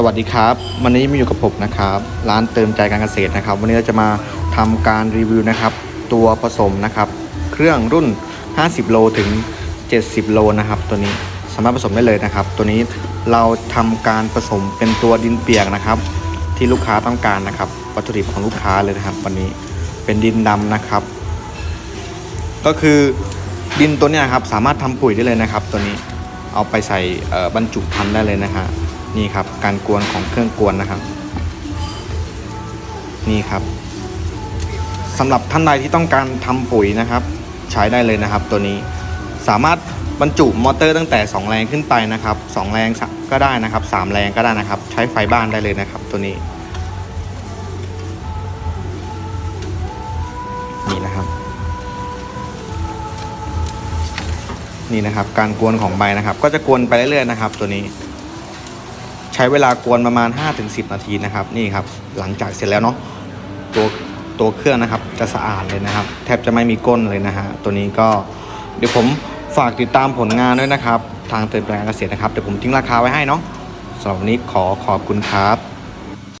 สวัสดีครับ วันนี้มาอยู่กับผมนะครับ ร้านเติมใจการเกษตรนะครับ วันนี้เราจะมาทำการรีวิวนะครับ ตัวผสมนะครับ เครื่องรุ่น 50 โลถึง 70 โลนะครับ ตัวนี้สามารถผสมได้เลยนะครับ ตัวนี้เราทำการผสมเป็นตัวดินเปียกนะครับ ที่ลูกค้าต้องการนะครับ วัตถุดิบของลูกค้าเลยนะครับ วันนี้เป็นดินดำนะครับ ก็คือดินตัวนี้ครับสามารถทำปุ๋ยได้เลยนะครับ ตัวนี้เอาไปใส่บรรจุพันธุ์ได้เลยนะฮะ นี่ครับ การกวนของเครื่องกวนนะครับ นี่ครับสำหรับท่านใดที่ต้องการทำปุ๋ยนะครับ ใช้ได้เลยนะครับ ตัวนี้สามารถบรรจุมอเตอร์ตั้งแต่ 2 แรงขึ้นไปนะครับ 2 แรงก็ได้นะครับ 3 แรงก็ได้นะครับ ใช้ไฟบ้านได้เลยนะครับ ตัวนี้นี่นะครับ นี่นะครับ การกวนของใบนะครับ ก็จะกวนไปเรื่อยๆนะครับ ตัวนี้ ช้เวลากวนประมาณ 5-10 นาทีนะครับนี่ครับหลังจากเสร็จแล้วเนาะตัวตัวเครื่องนะครับจะสะอาดเลยนะครับ แทบจะไม่มีก้นเลยนะฮะตัวนี้ก็เดี๋ยวผมฝากติดตามผลงานด้วยนะครับ ทางเตือนแปลงเกษตรนะครับเดี๋ยวผมทิ้งราคาไว้ให้เนาะสำหรับวันนี้ขอขอบคุณครับ